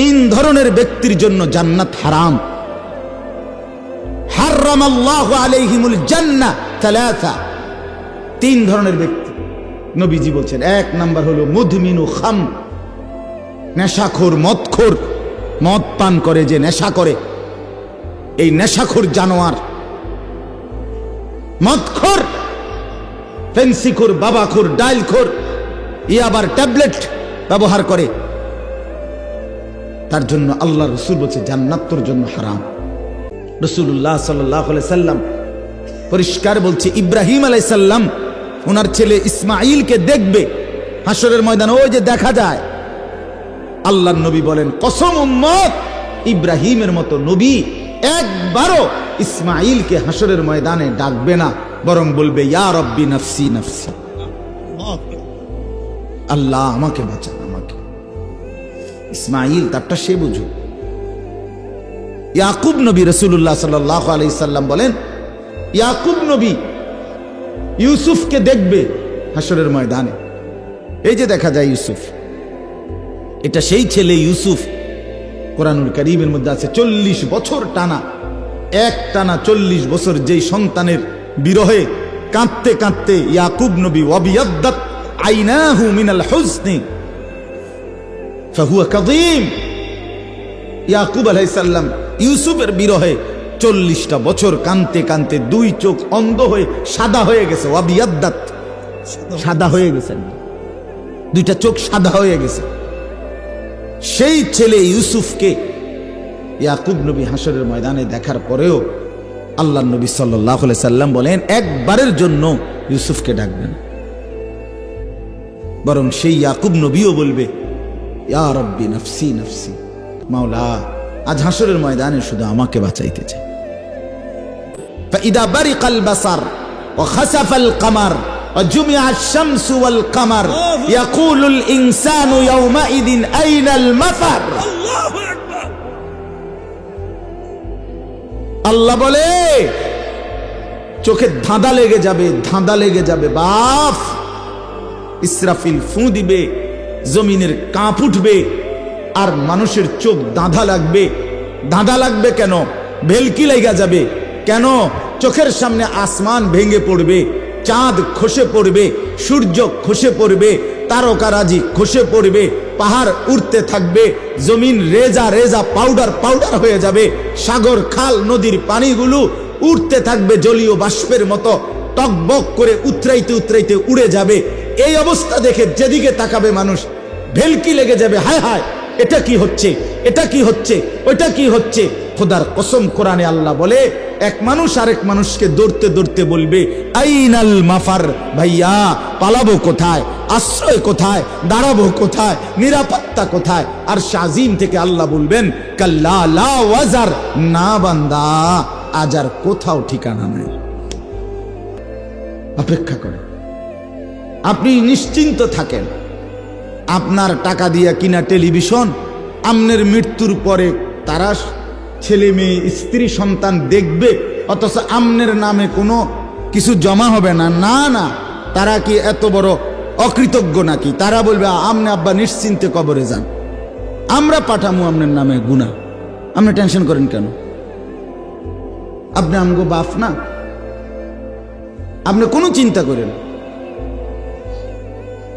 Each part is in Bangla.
তিন ধরনের ব্যক্তির জন্য জান্নাত হারাম। হারাম আল্লাহ আলাইহিমুল জান্নাহ তালাসা তিন ধরনের ব্যক্তি। নবীজি বলছেন, এক নাম্বার হলো মুদমিনু খাম। নেশাখোর মদখোর। মদ পান করে যে নেশা করে। এই নেশাখোর জানোয়ার। মদখোর, ফেন্সিখোর, বাবাখোর, ডাইলখোর। ই আবার ট্যাবলেট ব্যবহার করে। তার জন্য আল্লাহ রসুল বলছে, জান্নাত তোর জন্য হারাম। রসুল্লাহ সাল্লাহ সাল্লাম পরিষ্কার বলছে, ইব্রাহিম আলাই সাল্লাম ওনার ছেলে ইসমাইলকে দেখবে হাসরের ময়দানে, ওই যে দেখা যায়। আল্লাহ নবী বলেন, কসম উম্মত, ইব্রাহিমের মতো নবী একবারও ইসমাইলকে হাসরের ময়দানে ডাকবে না, বরং বলবে, ইয়া রব্বি নফসি নফসি। আল্লাহ আমাকে আমাকে ইসমাইল, তারটা সে বুঝুক। ইয়াকুব নবী রসুল্লাহ সাল্লাহ আলি সাল্লাম বলেন, ইয়াকুব নবী ইউসুফকে দেখবে হাসরের ময়দানে। এই যে দেখা যায় ইউসুফ, এটা সেই ছেলে ইউসুফ, কোরআনুল করিমের মধ্যে আছে চল্লিশ বছর টানা, এক টানা চল্লিশ বছর যেই সন্তানের বিরহে কাঁদতে কাঁদতে ইয়াকুব নবী ওয়াবিয়াদ্দাত আইনাহু মিনাল হুসনি ফাহুয়া কাযীম ইয়াকুব আলাইসাল্লাম ইউসুফের বিরহে চল্লিশটা বছর কানতে কানতে দুই চোখ অন্ধ হয়ে সাদা হয়ে গেছে। ওয়াবিয়াদ্দাত। সাদা হয়ে গেছে। দুইটা চোখ সাদা হয়ে গেছে। সেই ছেলে ইউসুফকে ইয়াকুব নবী হাসরের ময়দানে দেখার পরেও আল্লাহ নবী সাল্লাহ সাল্লাম বলেন, একবারের জন্য ইউসুফকে ডাকবেন। বরং সেই ইয়াকুব নবীও বলবে ইয়া রব্বি নফসি নফসি মাওলা আজ হাসরের ময়দানে শুধু আমাকে বাঁচাইতে চাই فإذا برق البصر وخسف القمر وجمع الشمس والقمر يقول الإنسان يومئذ أين المفر আল্লাহ বলে চোখে ধাঁধা লেগে যাবে ধাঁধা লেগে যাবে বাপ ইসরাফিল ফু দিবে জমিনের কাঁপ উঠবে আর মানুষের চোখ দাঁধা লাগবে। দাঁধা লাগবে কেন? ভেলকি লেগা যাবে। কেন? চোখের সামনে আসমান ভেঙে পড়বে, চাঁদ খসে পড়বে, সূর্য খসে পড়বে, তারকারাজি খসে পড়বে, পাহাড় উঠতে থাকবে, জমিন রেজা রেজা পাউডার পাউডার হয়ে যাবে, সাগর, খাল, নদীর পানিগুলো উঠতে থাকবে, জলীয় বাষ্পের মতো টকবক করে উতরাইতে উতরাইতে উড়ে যাবে। এই অবস্থা দেখে যেদিকে তাকাবে মানুষ, ভেলকি লেগে যাবে, হায় হায়, এটা কি হচ্ছে? এটা কি হচ্ছে? ওইটা কি হচ্ছে? খোদার কসম কোরআনে আল্লাহ বলে, এক মানুষ আরেক মানুষকে দৌড়তে দৌড়তে বলবে, আইনাল মাফার ভাইয়া, পালাবো কোথায়? আশ্রয় কোথায়? দাঁড়াবো কোথায়? নিরাপত্তা কোথায়? আর শাজিম থেকে আল্লাহ বলবেন, কাল্লা ওয়াজার, না বান্দা, আজ আর কোথাও ঠিকানা নাই। অপেক্ষা করে আপনি নিশ্চিন্ত থাকেন। আপনার টাকা দিয়া কিনা টেলিভিশন, আমনের মৃত্যুর পরে তারা ছেলে মেয়ে, স্ত্রী, সন্তান দেখবে, অথচ আমনের নামে কোনো কিছু জমা হবে না। না না, তারা কি এত বড় অকৃতজ্ঞ নাকি? তারা বলবে, আমনে আব্বা নিশ্চিন্তে কবরে যান। আমরা পাঠামু আমনের নামে গুণা আপনি টেনশন করেন কেন? আপনি আমগো বাপ না? আপনি কোনো চিন্তা করেন।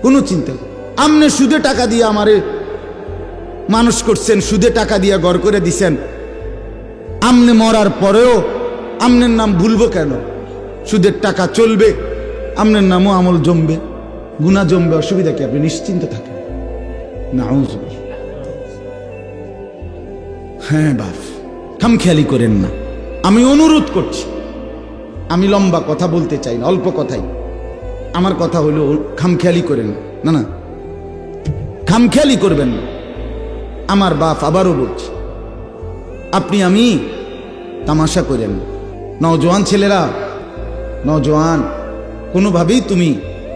কোনো চিন্তা করেন না। আপনি সুদে টাকা দিয়ে আমারে মানুষ করছেন, সুদে টাকা দিয়ে গড় করে দিছেন। আমনে মরার পরেও আমনের নাম ভুলবো কেন? সুদের টাকা চলবে, আমনের নামও আমল জমবে, গুণা জমবে, অসুবিধা কি? আপনি নিশ্চিন্ত থাকেন। না হ্যাঁ বাপ, খামখেয়ালি করেন না। আমি অনুরোধ করছি। আমি লম্বা কথা বলতে চাই না, অল্প কথাই। আমার কথা হলো, খামখেয়ালি করেন। না না। খামখেয়ালি করবেন। না আমার বাপ আবারও বলছি, আপনি, আমি তামাশা করেন। না। নওজোয়ান ছেলেরা, নওজোয়ান, কোনোভাবেই তুমি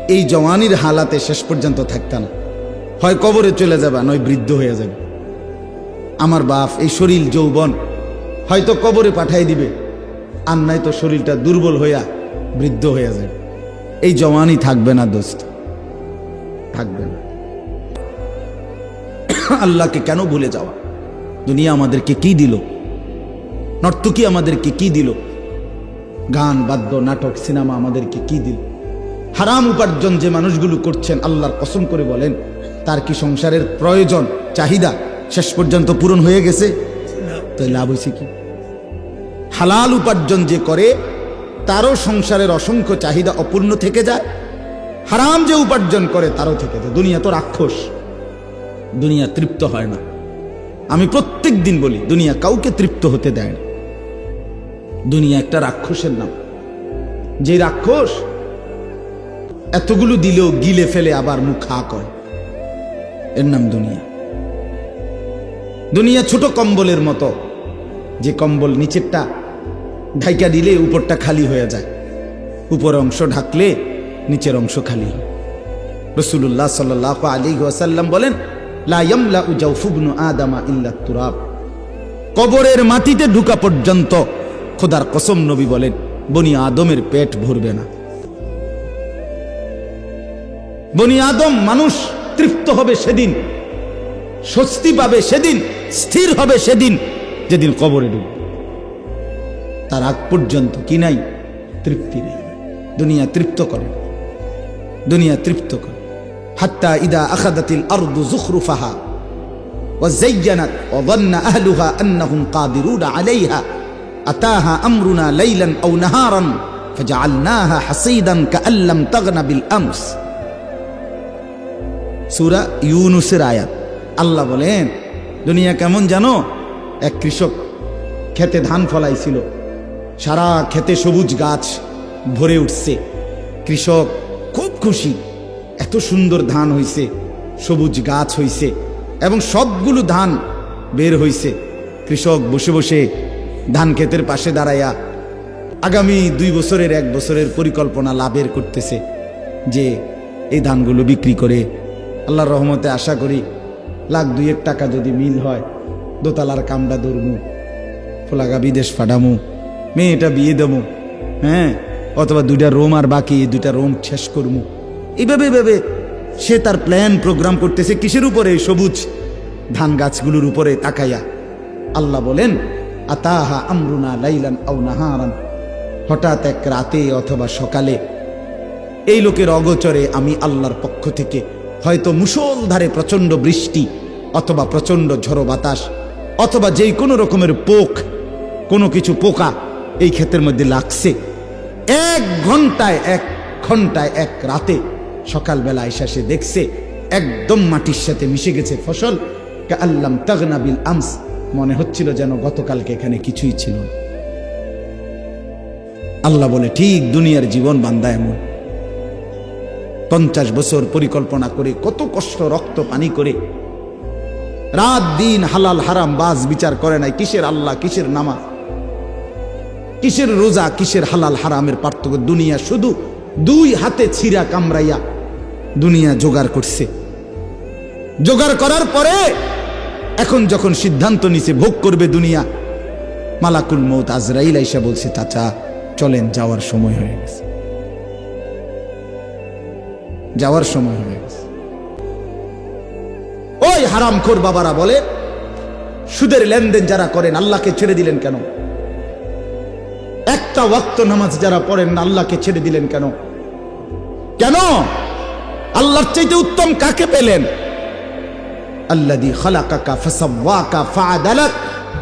এই জওয়ানির হালাতে শেষ পর্যন্ত থাকতে না। হয় কবরে চলে যাবা, নয় বৃদ্ধ হয়ে যাবে। আমার বাপ এই শরীর যৌবন, হয়তো কবরে পাঠাই দিবে। আর নাই তো শরীরটা দুর্বল হইয়া বৃদ্ধ হয়ে যাবে। এই জওয়ানি থাকবে না, দোস্ত। থাকবে না। আল্লাহকে কেন ভুলে যাওয়া? দুনিয়া আমাদেরকে কি দিল? নর্তকী আমাদেরকে কি দিল? গান, বাদ্য, নাটক, সিনেমা আমাদেরকে কি দিল? হারাম উপার্জন যে মানুষগুলো করছেন, আল্লাহর কসম করে বলেন, তার কি সংসারের প্রয়োজন, চাহিদা শেষ পর্যন্ত পূরণ হয়ে গেছে? তো লাভ হয়েছে কি? হালাল উপার্জন যে করে তারও সংসারের অসংখ্য চাহিদা অপূর্ণ থেকে যায়। হারাম যে উপার্জন করে, তারও থেকে যায়। দুনিয়া তো রাক্ষস। দুনিয়া তৃপ্ত হয় না। আমি প্রত্যেক দিন বলি, দুনিয়া কাউকে তৃপ্ত হতে দেয় না। দুনিয়া একটা রাক্ষসের নাম। যে রাক্ষস এতগুলো দিলেও গিলে ফেলে আবার মুখ হা করে। এর নাম দুনিয়া। দুনিয়া ছোট কম্বলের মতো। যে কম্বল নিচেরটা ঢাইকা দিলে উপরটা খালি হয়ে যায়। উপর অংশ ঢাকলে নিচের অংশ খালি হয়। রসুল্লাহ সাল্লাহ আলী ওয়াসাল্লাম বলেন, লা ইয়ামলা উজাউফুবনু আদামা ইল্লা তুরাব। কবরের মাটিতে ঢুকা পর্যন্ত খোদার কসম নবী বলেন, বনি আদমের পেট ভরবে না। বনি আদম মানুষ তৃপ্ত হবে সেদিন, স্বস্তি পাবে সেদিন, স্থির হবে সেদিন, যেদিন কবরে ঢুকবে। তার আগ পর্যন্ত কি নাই তৃপ্তি নেই দুনিয়া তৃপ্ত করে না। দুনিয়া তৃপ্ত করে হাত্তা ইদা আখাদাতিল আরদু জুখরুফাহা وزينت وظن أهلها أنهم قادرون عليها أتاها أمرنا ليلا أو نهارا فجعلناها حصيدا كأن لم تغن بالأمس সুরা ইউনুসের আয়াত আল্লাহ বলেন দুনিয়া কেমন জানো এক কৃষক খেতে ধান ফলাইছিল সারা খেতে সবুজ গাছ ভরে উঠছে। কৃষক খুব খুশি। এত সুন্দর ধান হইছে, সবুজ গাছ হইছে এবং সবগুলো ধান বের হইছে। কৃষক বসে বসে ধান ক্ষেতের পাশে দাঁড়াইয়া আগামী দুই বছরের এক বছরের পরিকল্পনা লাভের করতেছে যে এই ধানগুলো বিক্রি করে আল্লাহর রহমতে আশা করি লাখ দুইয়েক টাকা যদি মিল হয়, দোতলার কামড়া দৌড়মু ফোলাগা বিদেশ ফাডামু মেয়েটা বিয়ে দেবো। হ্যাঁ? অথবা দুইটা রোম আর বাকি এই দুইটা রোম শেষ করমু এইভাবে এভাবে সে তার প্ল্যান প্রোগ্রাম করতেছে কিসের উপরে? সবুজ ধান গাছগুলোর উপরে তাকাইয়া। আল্লাহ বলেন, আতাহা আমরুনা লাইলান আও নাহারান। হঠাৎ এক রাতে অথবা সকালে এই লোকের অগোচরে আমি আল্লাহর পক্ষ থেকে হয়তো মুষলধারে প্রচণ্ড বৃষ্টি অথবা প্রচণ্ড ঝড়ো বাতাস অথবা যেই কোনো রকমের পোক, কোনো কিছু পোকা এই ক্ষেতের মধ্যে লাগছে এক ঘন্টায় এক ঘন্টায়, এক রাতে। সকালবেলা এসে সে দেখছে একদম মাটির সাথে মিশে গেছে ফসল। আল্লাম তাগনা বিল আমস। মনে হচ্ছিল যেন গতকালকে এখানে কিছুই ছিল। আল্লাহ বলে, ঠিক, দুনিয়ার জীবন বান্দা এমন। পঞ্চাশ বছর পরিকল্পনা করে, কত কষ্ট রক্ত, পানি করে। রাত দিন হালাল, হারাম, বাজ বিচার করে নাই। কিসের আল্লাহ, কিসের নামাজ? কিসের রোজা, কিসের হালাল হারামের পার্থক্য? দুনিয়া শুধু দুই হাতে ছিঁড়া কামড়াইয়া দুনিয়া জোগাড় করছে। জোগাড় করার পরে এখন যখন সিদ্ধান্ত নিছে, ভোগ করবে দুনিয়া, মালাকুল মৌত আজরাইল আইসা বলছে, চাচা, চলেন, যাওয়ার সময় হয়ে গেছে। যাওয়ার সময় হয়ে গেছে। ওই হারাম হারামখোর বাবারা বলে, সুদের লেনদেন যারা করেন, আল্লাহকে ছেড়ে দিলেন কেন? একটা ওয়াক্ত নামাজ যারা পড়েন না আল্লাহকে ছেড়ে দিলেন কেন? কেন? আল্লাহর চাইতে উত্তম কাকে পেলেন?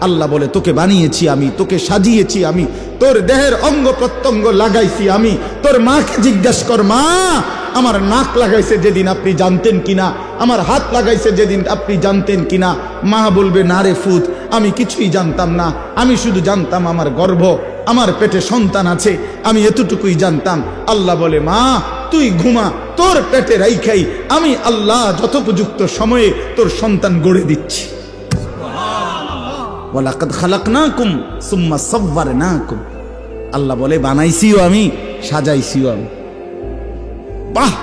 আল্লাহ বলে, তোকে বানিয়েছি আমি, তোকে সাজিয়েছি আমি, তোর দেহের অঙ্গ প্রত্যঙ্গ লাগাইছি আমি, তোর মাকে জিজ্ঞাসা কর, মা, আমার নাক লাগাইছে যেদিন আপনি জানতেন কিনা, আমার হাত লাগাইছে যেদিন আপনি জানতেন কিনা। মা বলবে, না রে ফুত, আমি কিছুই জানতাম না, আমি শুধু জানতাম আমার গর্ভ। আমার পেটে সন্তান আছে আমি এতটুকুই জানতাম। আল্লাহ বলে মা তুই ঘুমা তোর পেটে রাইখাই আমি আল্লাহ যথোপযুক্ত সময়ে তোর সন্তান গড়ে দিচ্ছি। ওয়ালাকাদ খালাকনাকুম সুম্মা সাব্বারনাকুম আল্লাহ বলে বানাইছিও আমি সাজাইছিও আমি। বাহ।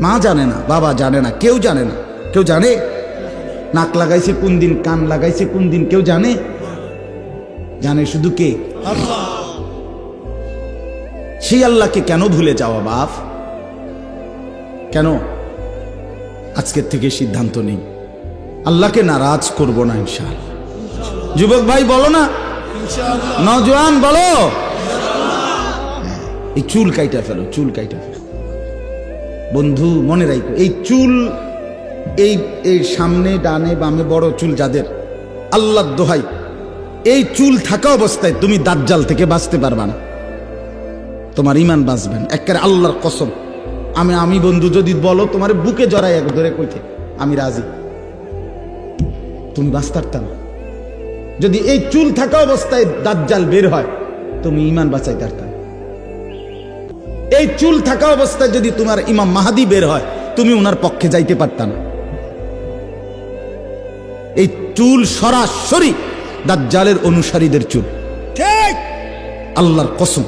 মা জানে না বাবা জানে না কেউ জানে না। কেউ জানে? নাক লাগাইছে কোন দিন কান লাগাইছে কোন দিন কেউ জানে? জানে শুধু কে? সেই আল্লাহকে কেন ভুলে যাওয়া, বাপ? কেন? আজকের থেকে সিদ্ধান্ত নেই আল্লাহকে নারাজ করব না ইনশাল যুবক ভাই, বলো না। নজওয়ান, বলো। এই চুল কাইটা ফেলো, চুল কাইটা ফেলো। বন্ধু, মনে রাখো এই চুল, এই এই সামনে, ডানে, বামে বড় চুল যাদের আল্লাহ দোহাই এই চুল থাকা অবস্থায় তুমি দাজ্জাল থেকে বাঁচতে পারবা না। তোমার ইমান বাঁচবেন একেবারে আল্লাহর কসম। আমি আমি বন্ধু, যদি বলো, তোমার বুকে জড়াই এক ধরে কইতে আমি রাজি। তুমি বাঁচতে পারতা না। যদি এই চুল থাকা অবস্থায় দাজ্জাল বের হয়, তুমি ইমান বাঁচাইতে পারতা না। এই চুল থাকা অবস্থায় যদি তোমার ইমাম মাহাদি বের হয়, তুমি ওনার পক্ষে যাইতে পারতা না। এই চুল সরাসরি দাজ্জালের অনুসারীদের চুল। আল্লাহর কসম।